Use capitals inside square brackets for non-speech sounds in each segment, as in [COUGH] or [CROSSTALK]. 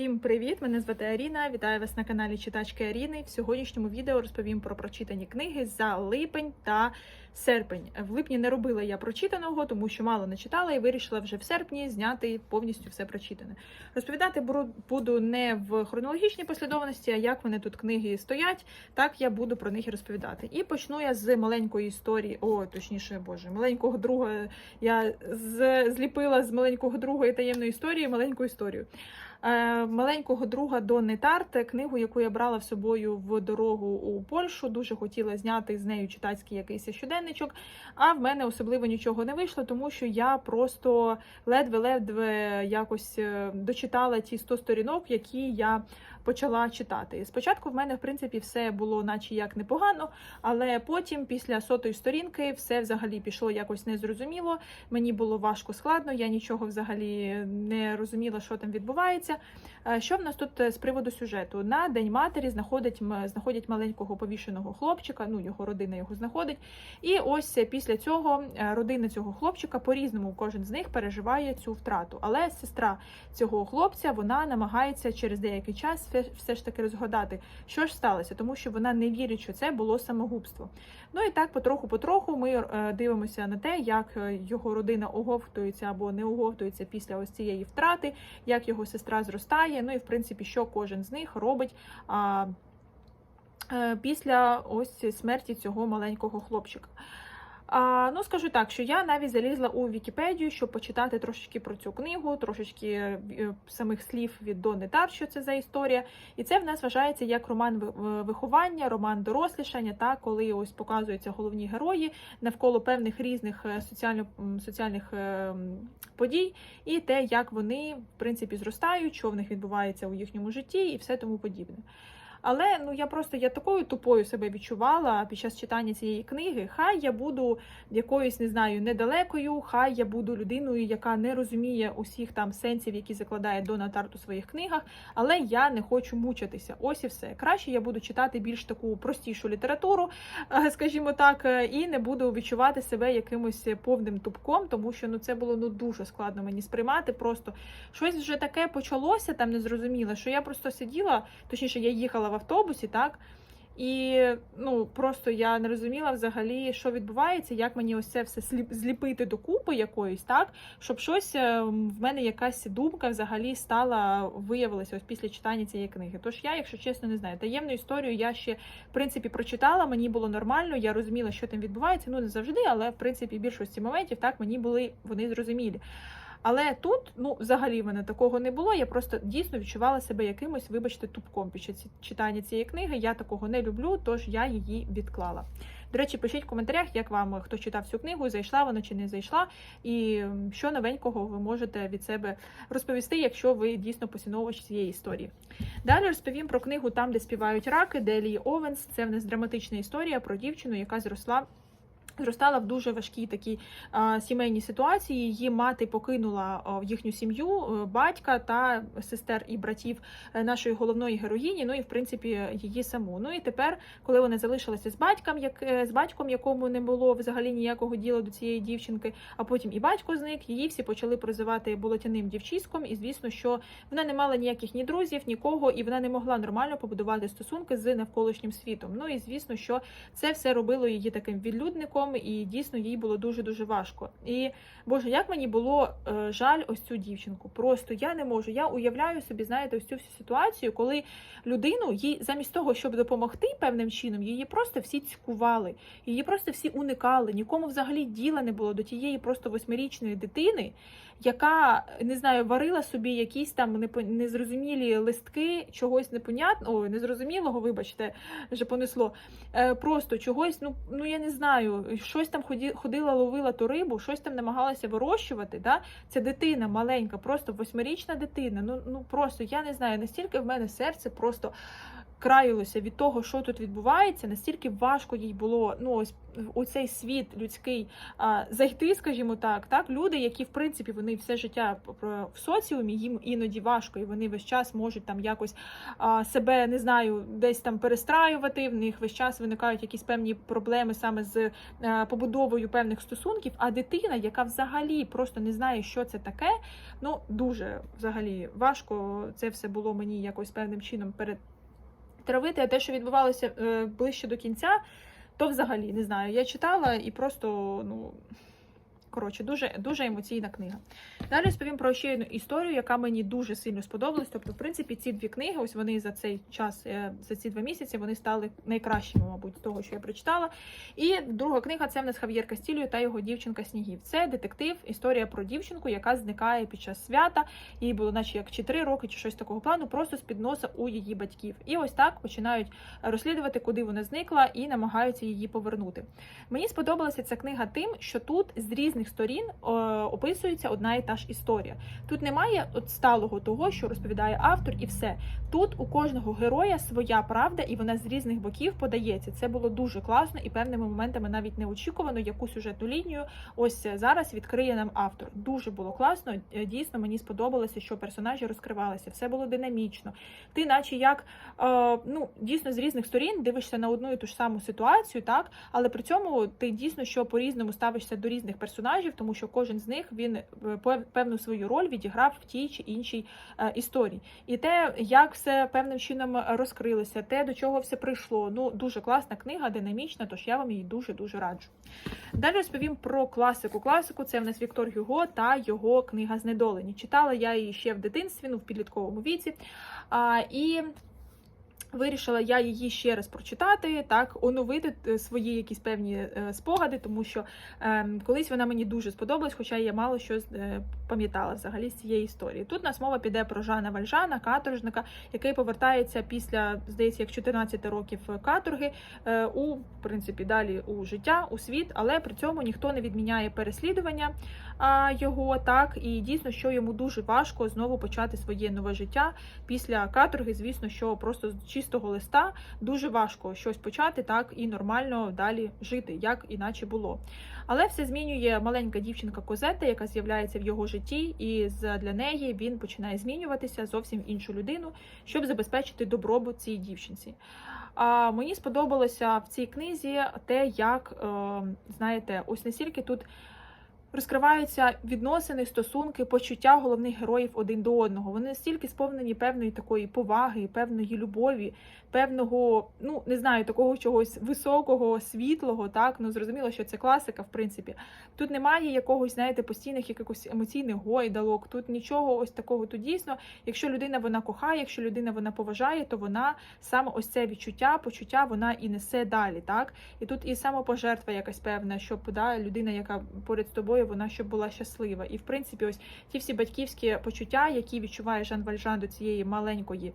Всім привіт! Мене звати Аріна. Вітаю вас на каналі Читачки Аріни. В сьогоднішньому відео розповім про прочитані книги за липень та серпень. В липні не робила я прочитаного, тому що мало не читала і вирішила вже в серпні зняти повністю все прочитане. Розповідати буду не в хронологічній послідовності, а як вони тут книги стоять, так я буду про них розповідати. І почну я з маленької історії, о, точніше, боже, маленького друга. Я зліпила з маленького друга і таємної історії маленьку історію. Е, маленького друга Донни Тарт, книгу, яку я брала з собою в дорогу у Польщу. Дуже хотіла зняти з нею читацький якийсь щоденничок. А в мене особливо нічого не вийшло, тому що я просто ледве-ледве якось е, дочитала ті 100 сторінок, які я почала читати. Спочатку в мене, в принципі, все було, наче як непогано, але потім, після сотої сторінки, все взагалі пішло якось незрозуміло. Мені було важко складно, я нічого взагалі не розуміла, що там відбувається. Е, Що в нас тут е, з приводу сюжету? На День матері знаходять, знаходять маленького повішеного хлопчика, ну його родина його знаходить. І ось е, після цього родина цього хлопчика по-різному кожен з них переживає цю втрату. Але сестра цього хлопця вона намагається через деякий час все, ж таки розгадати, що ж сталося, тому що вона не вірить, що це було самогубство. Ну і так потроху-потроху ми е, дивимося на те, як е, його родина оговтується або не оговтується після ось цієї втрати, як його сестра зростає. Ну і в принципі, що кожен з них робить. Е, Після ось смерті цього маленького хлопчика. А, ну, скажу так, що я навіть залізла у Вікіпедію, щоб почитати трошечки про цю книгу, трошечки е, самих слів від Донни Тар, що це за історія. І це в нас вважається як роман виховання, роман дорослішання, та коли ось показуються головні герої навколо певних різних е, соціально, соціальних е, подій, і те, як вони в принципі зростають, що в них відбувається у їхньому житті, і все тому подібне. Але ну я просто я такою тупою себе відчувала під час читання цієї книги. Хай я буду якоюсь, не знаю, недалекою, хай я буду людиною, яка не розуміє усіх там сенсів, які закладає Дона Тарт у своїх книгах, але я не хочу мучитися. Ось і все. Краще я буду читати більш таку простішу літературу, е, скажімо так, е, і не буду відчувати себе якимось повним тупком, тому що ну це було ну дуже складно мені сприймати. Просто щось вже таке почалося там незрозуміло, що я просто сиділа, точніше, я їхала в автобусі, так. І ну просто я не розуміла взагалі, що відбувається, як мені ось це все зліпити докупи якоїсь, так щоб щось е, в мене якась думка взагалі стала виявилася ось після читання цієї книги. Тож я, якщо чесно, не знаю. Таємну історію я ще в принципі прочитала. Мені було нормально, я розуміла, що там відбувається. Ну не завжди, але в принципі більшості моментів так мені були вони зрозумілі. Але тут, ну, взагалі в мене такого не було. Я просто дійсно відчувала себе якимось, вибачте, тупком під час читання цієї книги. Я такого не люблю, тож я її відклала. До речі, пишіть в коментарях, як вам хто читав цю книгу, зайшла вона чи не зайшла, і що новенького ви можете від себе розповісти, якщо ви дійсно поціновувач цієї історії. Далі розповім про книгу Там, де співають раки, Делії Овенс. Це в нас драматична історія про дівчину, яка зросла. Зростала в дуже важкій такій а, сімейній ситуації. Її мати покинула а, їхню сім'ю, е, батька та сестер і братів е, нашої головної героїні. Ну і в принципі її саму. Ну і тепер, коли вона залишилася з батьком, як е, з батьком, якому не було взагалі ніякого діла до цієї дівчинки, а потім і батько зник, її всі почали прозивати болотяним дівчиськом. І звісно, що вона не мала ніяких ні друзів, нікого, і вона не могла нормально побудувати стосунки з навколишнім світом. Ну і звісно, що це все робило її таким відлюдником, і дійсно їй було дуже дуже важко. І боже, як мені було е, жаль ось цю дівчинку. Просто я не можу. Я уявляю собі, знаєте, ось цю всю ситуацію, коли людину їй замість того, щоб допомогти певним чином, її просто всі цькували, її просто всі уникали. Нікому взагалі діла не було до тієї просто восьмирічної дитини, яка не знаю, варила собі якісь там незрозумілі листки чогось непонятного, ой, незрозумілого, вибачте, вже понесло. Е, просто чогось, ну ну я не знаю, щось там ходила, ловила ту рибу, щось там намагалася вирощувати. Да? Це дитина маленька, просто восьмирічна дитина. Ну ну просто я не знаю, настільки в мене серце просто. Країлося від того, що тут відбувається, настільки важко їй було ну ось у цей світ людський а, зайти, скажімо так. Так, люди, які в принципі вони все життя в соціумі, їм іноді важко, і вони весь час можуть там якось а, себе не знаю, десь там перестраювати. В них весь час виникають якісь певні проблеми саме з а, побудовою певних стосунків. А дитина, яка взагалі просто не знає, що це таке, ну дуже взагалі важко це все було мені якось певним чином перед травити, а те, що відбувалося е, ближче до кінця, то взагалі не знаю. Я читала і просто, ну. Коротше, дуже дуже емоційна книга. Далі розповім про ще одну історію, яка мені дуже сильно сподобалась. Тобто, в принципі, ці дві книги, ось вони за цей час, е, за ці два місяці, вони стали найкращими, мабуть, з того, що я прочитала. І друга книга це в нас Хав'єр Кастілью та його дівчинка Снігів. Це детектив, історія про дівчинку, яка зникає під час свята. Їй було, наче як чи три роки, чи щось такого плану, просто з під носа у її батьків. І ось так починають розслідувати, куди вона зникла, і намагаються її повернути. Мені сподобалася ця книга тим, що тут з різних сторін о, описується одна і та ж історія. Тут немає от сталого того, що розповідає автор, і все. Тут у кожного героя своя правда, і вона з різних боків подається. Це було дуже класно і певними моментами навіть неочікувано, яку сюжетну лінію ось зараз відкриє нам автор. Дуже було класно. Е, Дійсно, мені сподобалося, що персонажі розкривалися. Все було динамічно. Ти, наче як е, ну дійсно з різних сторін дивишся на одну і ту ж саму ситуацію, так але при цьому ти дійсно що по різному ставишся до різних персонажів, тому що кожен з них він е, певну свою роль відіграв в тій чи іншій е, історії. І те, як все певним чином розкрилося, те, до чого все прийшло. Ну дуже класна книга, динамічна, тож я вам її дуже дуже раджу. Далі розповім про класику. Класику це в нас Віктор Гюго та його книга Знедолені. Читала я її ще в дитинстві, ну в підлітковому віці. А, і Вирішила я її ще раз прочитати, так оновити е, свої якісь певні е, спогади, тому що е, колись вона мені дуже сподобалась, хоча я мало що е, пам'ятала взагалі з цієї історії. Тут нас мова піде про Жана Вальжана, каторжника, який повертається після, здається, як 14 років каторги е, у принципі далі у життя, у світ, але при цьому ніхто не відміняє переслідування а, його так. І дійсно, що йому дуже важко знову почати своє нове життя після каторги. Звісно, що просто чистого листа дуже важко щось почати так і нормально далі жити, як іначе було. Але все змінює маленька дівчинка Козета, яка з'являється в його житті, і для неї він починає змінюватися зовсім іншу людину, щоб забезпечити добробут цій дівчинці. А мені сподобалося в цій книзі те, як е, знаєте, ось настільки тут. Розкриваються відносини, стосунки, почуття головних героїв один до одного. Вони настільки сповнені певної такої поваги, певної любові, певного, ну не знаю, такого чогось високого, світлого. Так ну зрозуміло, що це класика, в принципі. Тут немає якогось, знаєте, постійних якихось емоційних гойдалок. Тут нічого ось такого. Тут дійсно, якщо людина вона кохає, якщо людина вона поважає, то вона саме ось це відчуття, почуття вона і несе далі. Так і тут і самопожертва якась певна, щоб да, людина, яка поряд з тобою, вона щоб була щаслива. І в принципі, ось ті всі батьківські почуття, які відчуває Жан Вальжан до цієї маленької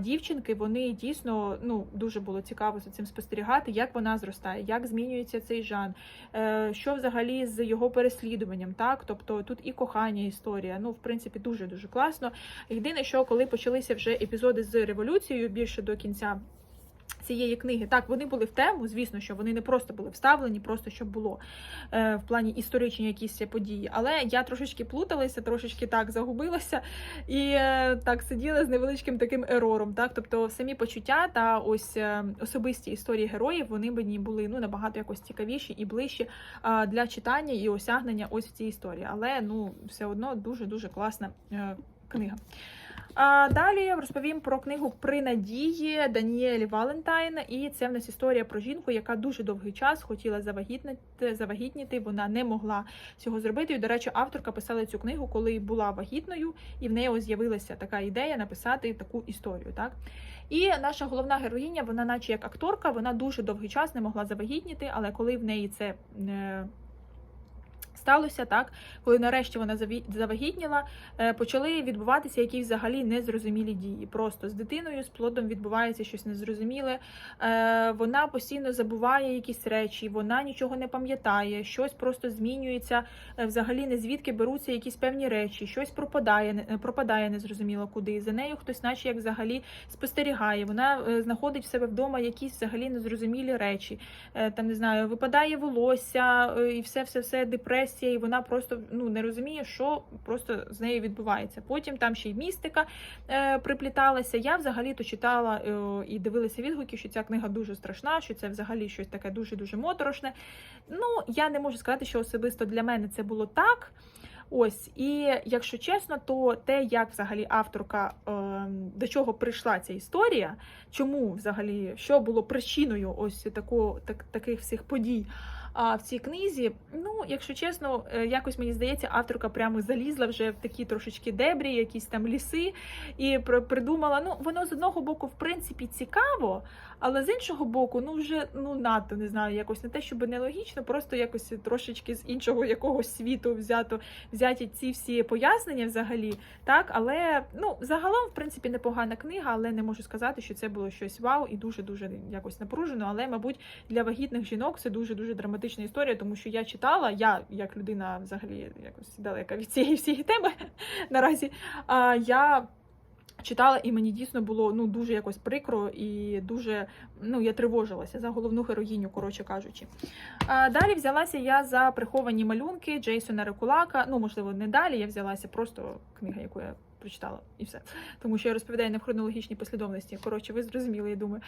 дівчинки, вони дійсно ну дуже було цікаво за цим спостерігати, як вона зростає, як змінюється цей Жан, е, що взагалі з його переслідуванням. Так, тобто тут і кохання історія. Ну, в принципі, дуже дуже класно. Єдине, що коли почалися вже епізоди з революцією більше до кінця. Цієї книги так вони були в тему, звісно, що вони не просто були вставлені, просто щоб було е, в плані історичні якісь події. Але я трошечки плуталася, трошечки так загубилася і е, так сиділа з невеличким таким ерором. Так, тобто самі почуття та ось е, особисті історії героїв вони мені були ну набагато якось цікавіші і ближчі е, для читання і осягнення ось в цій історії. Але ну все одно дуже дуже класна е, книга. А далі розповім про книгу При надії Даніелі Валентайн. І це в нас історія про жінку, яка дуже довгий час хотіла завагітнити, завагітніти. Вона не могла цього зробити. І, до речі, авторка писала цю книгу, коли була вагітною, і в неї з'явилася така ідея написати таку історію. Так і наша головна героїня, вона, наче як акторка, вона дуже довгий час не могла завагітніти, але коли в неї це. Сталося так, коли нарешті вона завагітніла, е, почали відбуватися якісь взагалі незрозумілі дії. Просто з дитиною, з плодом відбувається щось незрозуміле. Е, Вона постійно забуває якісь речі, вона нічого не пам'ятає, щось просто змінюється. е, Взагалі не звідки беруться якісь певні речі, щось пропадає, пропадає незрозуміло куди. За нею хтось, наче як взагалі спостерігає. Вона знаходить в себе вдома якісь взагалі незрозумілі речі. Там не знаю, випадає волосся і все, все, все депресія, і вона просто ну не розуміє, що просто з нею відбувається. Потім там ще й містика е, припліталася. Я взагалі то читала е, і дивилася відгуки, що ця книга дуже страшна, що це взагалі щось таке дуже дуже моторошне. Ну я не можу сказати, що особисто для мене це було так. Ось, і якщо чесно, то те, як взагалі авторка е, до чого прийшла ця історія, чому взагалі що було причиною ось тако, так, таких всіх подій а, в цій книзі, ну, якщо чесно, е, якось мені здається, авторка прямо залізла вже в такі трошечки дебрі, якісь там ліси, і при- придумала. Ну, воно з одного боку, в принципі, цікаво, але з іншого боку, ну вже ну надто не знаю, якось не те, щоб нелогічно, просто якось трошечки з іншого якогось світу взято взяті ці всі пояснення взагалі. Так, але ну загалом, в принципі, непогана книга, але не можу сказати, що це було щось вау і дуже дуже якось напружено. Але, мабуть, для вагітних жінок це дуже дуже драматична історія, тому що я читала, я як людина взагалі якось далека від цієї всієї теми [LAUGHS] наразі. А я. Читала, і мені дійсно було ну дуже якось прикро і дуже ну я тривожилася за головну героїню, коротше кажучи. А, далі взялася я за приховані малюнки Джейсона Рекулака. Ну, можливо, не далі. Я взялася просто книга, яку я прочитала, і все. Тому що я розповідаю не в хронологічній послідовності. Коротше, ви зрозуміли, я думаю.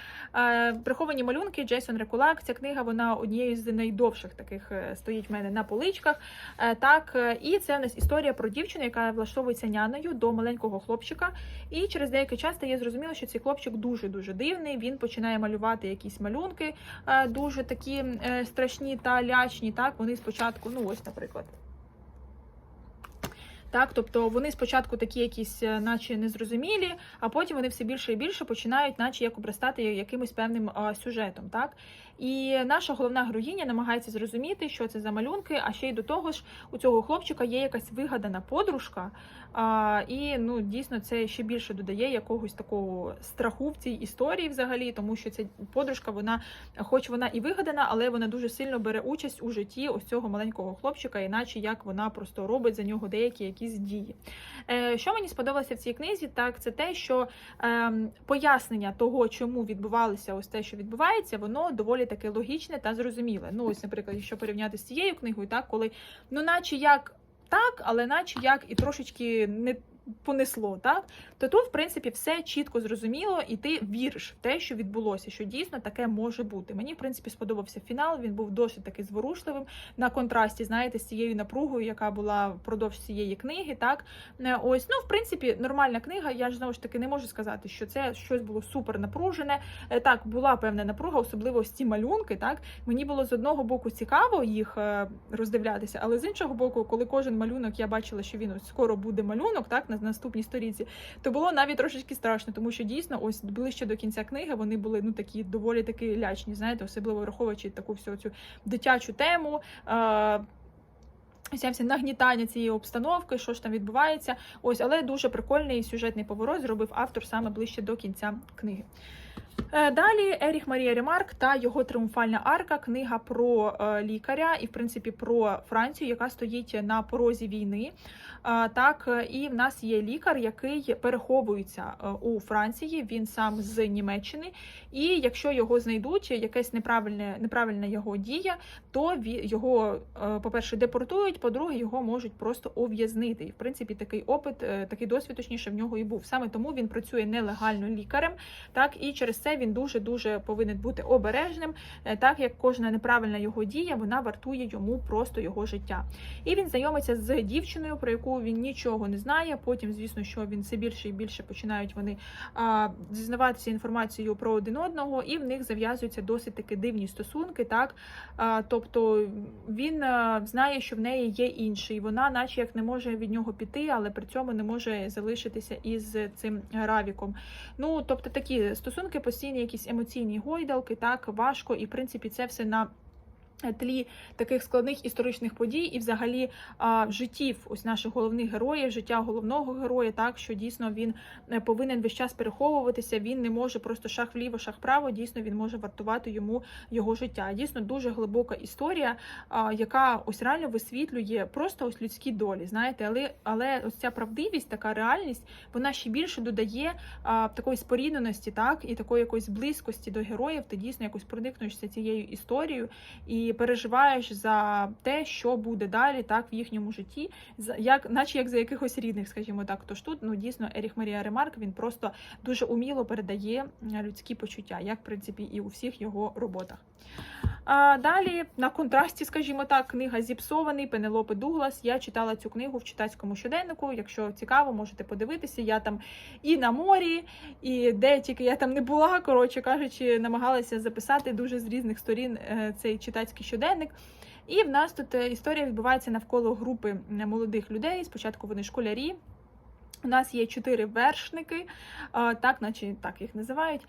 Приховані малюнки Джейсон Рекулак. Ця книга вона однією з найдовших таких е, стоїть в мене на поличках. Е, Так, е, і це в нас історія про дівчину, яка влаштовується няною до маленького хлопчика. І через деякий час стає зрозуміло, що цей хлопчик дуже дуже дивний. Він починає малювати якісь малюнки, дуже такі страшні та лячні. Так, вони спочатку, ну ось, наприклад. Так, тобто вони спочатку такі якісь, е, наче незрозумілі, а потім вони все більше і більше починають, наче як обростати якимось певним сюжетом. Так? І наша головна героїня намагається зрозуміти, що це за малюнки, а ще й до того ж, у цього хлопчика є якась вигадана подружка, а, і ну, дійсно це ще більше додає якогось такого страху в цій історії взагалі, тому що ця подружка, вона, хоч вона і вигадана, але вона дуже сильно бере участь у житті ось цього маленького хлопчика, іначе як вона просто робить за нього деякі якісь дії. Е, Що мені сподобалося в цій книзі, так це те, що е, пояснення того, чому відбувалося ось те, що відбувається, воно доволі таке логічне та зрозуміле. Ну, ось, наприклад, якщо порівняти з цією книгою, так коли ну, наче як так, але наче як і трошечки не. Понесло, так то тут, в принципі, все чітко зрозуміло, і ти віриш в те, що відбулося, що дійсно таке може бути. Мені, в принципі, сподобався фінал. Він був досить таки зворушливим на контрасті, знаєте, з цією напругою, яка була впродовж цієї книги. Так Е, ось, ну в принципі, нормальна книга. Я ж знову ж таки не можу сказати, що це щось було супер напружене. Е, Так, була певна напруга, особливо ось ці малюнки. Так мені було з одного боку цікаво їх е, роздивлятися, але з іншого боку, коли кожен малюнок я бачила, що він ось скоро буде малюнок, так на наступній сторінці, то було навіть трошечки страшно, тому що дійсно, ось ближче до кінця книги вони були ну такі доволі таки лячні, знаєте, особливо враховуючи таку всю цю дитячу тему. Е, Вся нагнітання цієї обстановки, що ж там відбувається. Ось, але дуже прикольний сюжетний поворот зробив автор саме ближче до кінця книги. Е, Далі Еріх Марія Ремарк та його тріумфальна арка, книга про е, лікаря і, в принципі, про Францію, яка стоїть на порозі війни. Е, Так, і в нас є лікар, який переховується у Франції. Він сам з Німеччини. І якщо його знайдуть, якась неправильна, неправильна його дія, то його, по-перше, депортують, по-друге, його можуть просто ув'язнити. І, в принципі, такий опит, такий досвід, точніше, в нього і був. Саме тому він працює нелегально лікарем, так і через це він дуже дуже повинен бути обережним, е, так як кожна неправильна його дія вона вартує йому просто його життя. І він знайомиться з дівчиною, про яку він нічого не знає. Потім, звісно, що він все більше і більше починають вони а, дізнаватися інформацію про один одного, і в них зав'язуються досить таки дивні стосунки. Так, а, тобто він а, знає, що в неї є інший. Вона, наче як не може від нього піти, але при цьому не може залишитися із цим равіком. Ну тобто такі стосунки постійні, якісь емоційні гойдалки, так важко, і в принципі це все на тлі таких складних історичних подій і взагалі а, життів ось наших головних героїв, життя головного героя, так що дійсно він е, повинен весь час переховуватися. Він не може просто шах вліво, шах вправо. Дійсно, він може вартувати йому його життя. Дійсно, дуже глибока історія, а, яка ось реально висвітлює просто ось людські долі. Знаєте, але але ось ця правдивість, така реальність, вона ще більше додає а, такої спорідненості, так і такої якоїсь близькості до героїв. Ти дійсно якось проникнешся цією історією і переживаєш за те, що буде далі, так в їхньому житті, як, наче як за якихось рідних, скажімо так. Тож тут ну дійсно Еріх Марія Ремарк він просто дуже уміло передає людські почуття, як в принципі і у всіх його роботах. А далі на контрасті, скажімо так, книга Зіпсований Пенелопи Дуглас. Я читала цю книгу в читацькому щоденнику. Якщо цікаво, можете подивитися. Я там і на морі, і де тільки я там не була, коротше кажучи, намагалася записати дуже з різних сторін е, цей читацький щоденник. І в нас тут е, історія відбувається навколо групи молодих людей. Спочатку вони школярі. У нас є чотири вершники, так, наче так їх називають.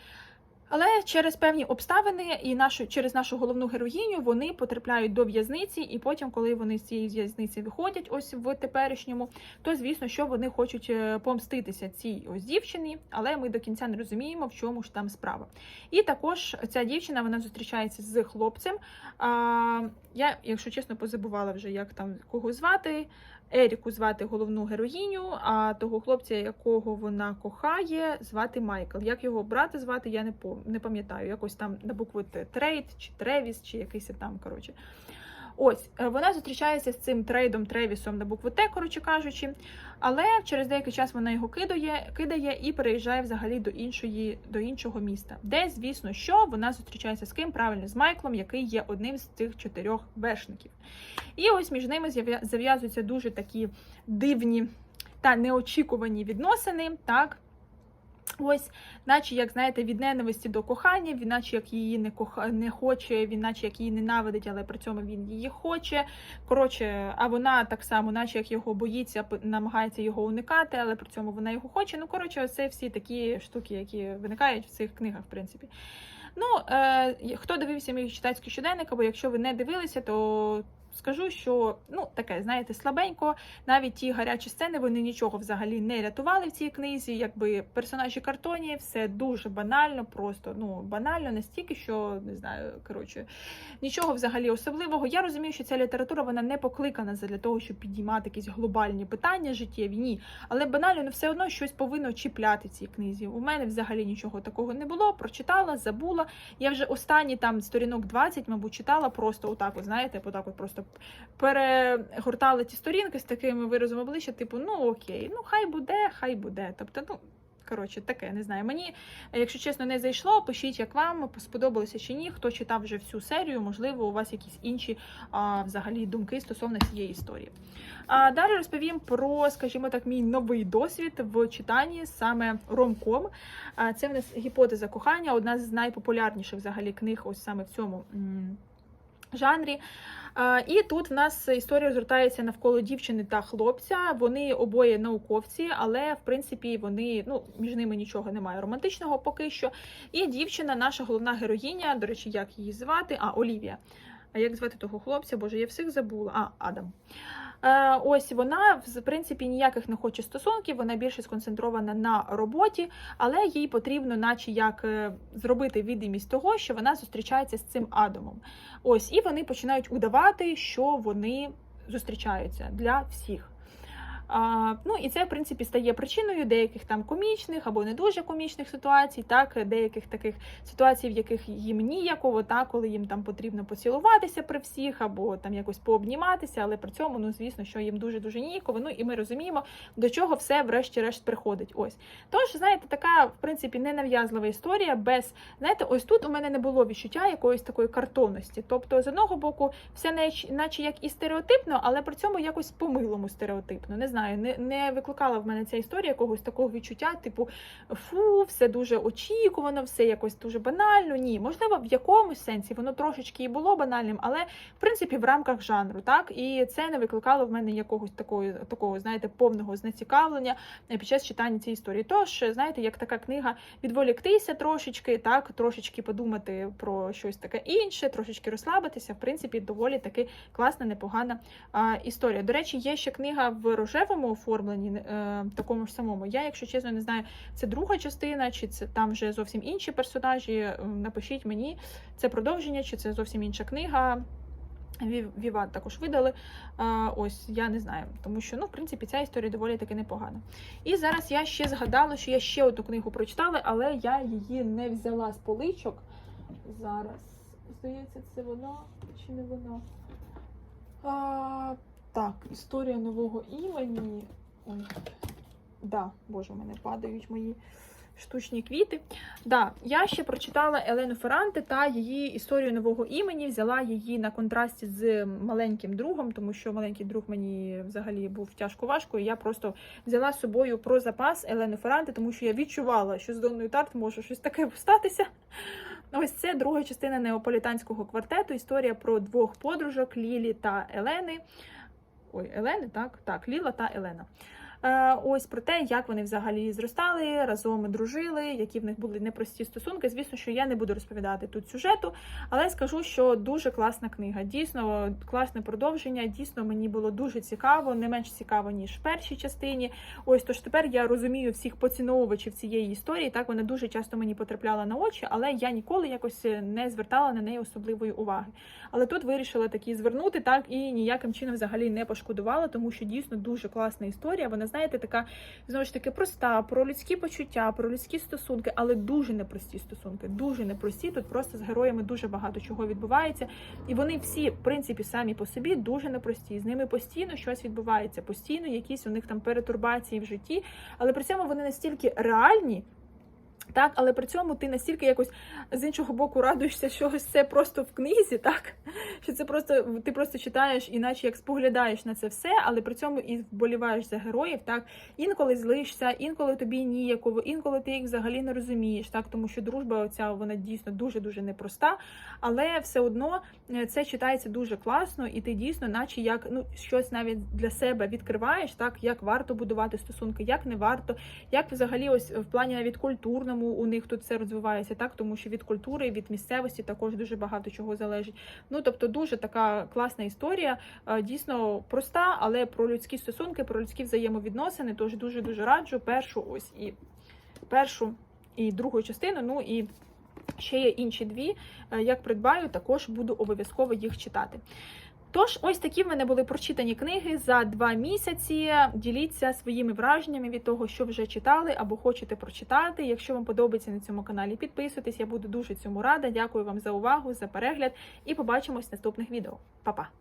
Але через певні обставини і нашу через нашу головну героїню вони потрапляють до в'язниці, і потім, коли вони з цієї в'язниці виходять, ось в теперішньому, то звісно, що вони хочуть е, помститися цій ось дівчині, але ми до кінця не розуміємо, в чому ж там справа. І також ця дівчина вона зустрічається з хлопцем. А, я, якщо чесно, позабувала вже, як там кого звати. Еріку звати головну героїню, а того хлопця, якого вона кохає, звати Майкл. Як його брата звати, я не пам'ятаю. Якось там на букву Т Трейд чи Тревіс, чи якийсь там, коротше. Ось е, вона зустрічається з цим трейдом Тревісом на букву Т, коротше кажучи, але через деякий час вона його кидає, кидає і переїжджає взагалі до іншої до іншого міста, де, звісно, що вона зустрічається з ким правильно з Майклом, який є одним з цих чотирьох вершників. І ось між ними зав'язуються дуже такі дивні та неочікувані відносини. Так. Ось, наче, як знаєте, від ненависті до кохання, він наче як її не коха... не хоче, він наче як її ненавидить, але при цьому він її хоче. Коротше, а вона так само, наче як його боїться, намагається його уникати, але при цьому вона його хоче. Ну, коротше, це всі такі штуки, які виникають в цих книгах, в принципі. Ну, е, хто дивився мій читацький щоденник, або якщо ви не дивилися, то скажу, що ну таке, знаєте, слабенько. Навіть ті гарячі сцени вони нічого взагалі не рятували в цій книзі. Якби персонажі картоні, все дуже банально, просто ну банально настільки, що не знаю, коротше, нічого взагалі особливого. Я розумію, що ця література вона не покликана для того, щоб підіймати якісь глобальні питання життєві. Ні, але банально ну, все одно щось повинно чіпляти в цій книзі. У мене взагалі нічого такого не було. Прочитала, забула. Я вже останні там сторінок 20, мабуть, читала просто отак, от, знаєте, отак от просто перегортала ті сторінки з таким виразом обличчя, типу, ну окей, ну хай буде, хай буде. Тобто, ну. Коротше, таке не знаю. Мені, якщо чесно, не зайшло. Пишіть, як вам сподобалося чи ні. Хто читав вже всю серію, можливо, у вас якісь інші а, взагалі думки стосовно цієї історії. А далі розповім про, скажімо так, мій новий досвід в читанні саме ромком. А, Це в нас гіпотеза кохання, одна з найпопулярніших взагалі книг, ось саме в цьому. м, Жанрі. І тут в нас історія розгортається навколо дівчини та хлопця. Вони обоє науковці, але в принципі вони ну між ними нічого немає романтичного поки що. І дівчина, наша головна героїня, до речі, як її звати? А, Олівія. А як звати того хлопця? Боже, я всіх забула. А, Адам. Е, ось вона в принципі ніяких не хоче стосунків, вона більше сконцентрована на роботі, але їй потрібно, наче як е, зробити відомість того, що вона зустрічається з цим Адамом. Ось, і вони починають удавати, що вони зустрічаються для всіх. А, ну і це, в принципі, стає причиною деяких там комічних або не дуже комічних ситуацій, так, деяких таких ситуацій, в яких їм ніяково, так, коли їм там потрібно поцілуватися при всіх, або там якось пообніматися, але при цьому, ну, звісно, що їм дуже-дуже ніяково. Ну і ми розуміємо, до чого все, врешті-решт, приходить. Ось. Тож, знаєте, така, в принципі, ненав'язлива історія, без, знаєте, ось тут у мене не було відчуття якоїсь такої картонності. Тобто, з одного боку, все наче як і стереотипно, але при цьому якось по-милому стереотипно. Не знаю. не, не викликала в мене ця історія якогось такого відчуття, типу фу, все дуже очікувано, все якось дуже банально. Ні, можливо, в якомусь сенсі воно трошечки і було банальним, але в принципі в рамках жанру, так і це не викликало в мене якогось такого, такого, знаєте, повного знецікавлення е, під час читання цієї історії. Тож, знаєте, як така книга відволіктися трошечки, так трошечки подумати про щось таке інше, трошечки розслабитися. В принципі, доволі таки класна, непогана а, історія. До речі, є ще книга в рожевому оформленні, е, такому ж самому. Я, якщо чесно, не знаю, це друга частина, чи це там вже зовсім інші персонажі. Е, Напишіть мені, це продовження, чи це зовсім інша книга. Вів- Віват також видали. А, ось я не знаю, тому що ну, в принципі, ця історія доволі таки непогана. І зараз я ще згадала, що я ще одну книгу прочитала, але я її не взяла з поличок. Зараз, здається, це воно чи не воно. Так, історія нового імені. Ой, да, боже, у мене падають мої штучні квіти. Да, я ще прочитала Елену Ферранте та її історію нового імені. Взяла її на контрасті з маленьким другом, тому що маленький друг мені взагалі був тяжко важко. І я просто взяла з собою про запас Елену Ферранте, тому що я відчувала, що з Донною Тарт може щось таке статися. Ось це друга частина неаполітанського квартету. Історія про двох подружок Лілі та Елени. Ой, Елени, так? Так, Ліла та Елена. Е, Ось про те, як вони взагалі зростали, разом дружили, які в них були непрості стосунки. Звісно, що я не буду розповідати тут сюжету, але скажу, що дуже класна книга. Дійсно, класне продовження. Дійсно, мені було дуже цікаво, не менш цікаво, ніж в першій частині. Ось тож тепер я розумію всіх поціновувачів цієї історії. Так вона дуже часто мені потрапляла на очі, але я ніколи якось не звертала на неї особливої уваги. Але тут вирішила такі звернути, так і ніяким чином взагалі не пошкодувала, тому що дійсно дуже класна історія. Вона, знаєте, така знову ж таки проста, про людські почуття, про людські стосунки, але дуже непрості стосунки. Дуже непрості. Тут просто з героями дуже багато чого відбувається. І вони всі, в принципі, самі по собі дуже непрості. З ними постійно щось відбувається, постійно якісь у них там перетурбації в житті, але при цьому вони настільки реальні. Так, але при цьому ти настільки якось з іншого боку радуєшся, що ось це просто в книзі, так? Що це просто ти просто читаєш, іначе як споглядаєш на це все, але при цьому і вболіваєш за героїв. Так? Інколи злишся, інколи тобі ніяково, інколи ти їх взагалі не розумієш, так? Тому що дружба оця вона дійсно дуже дуже непроста, але все одно е, це читається дуже класно, і ти дійсно, наче як ну щось навіть для себе відкриваєш, так? Як варто будувати стосунки, як не варто, як взагалі ось в плані навіть культурному у них тут все розвивається, так тому що від культури, від місцевості також дуже багато чого залежить. Ну тобто, дуже така класна історія, е, дійсно проста, але про людські стосунки, про людські взаємовідносини. Тож дуже дуже раджу першу ось і першу і другу частину. Ну і ще є інші дві. Е, Як придбаю, також буду обов'язково їх читати. Тож, ось такі в мене були прочитані книги за два місяці. Діліться своїми враженнями від того, що вже читали або хочете прочитати. Якщо вам подобається на цьому каналі, підписуйтесь. Я буду дуже цьому рада. Дякую вам за увагу, за перегляд і побачимось в наступних відео. Па-па!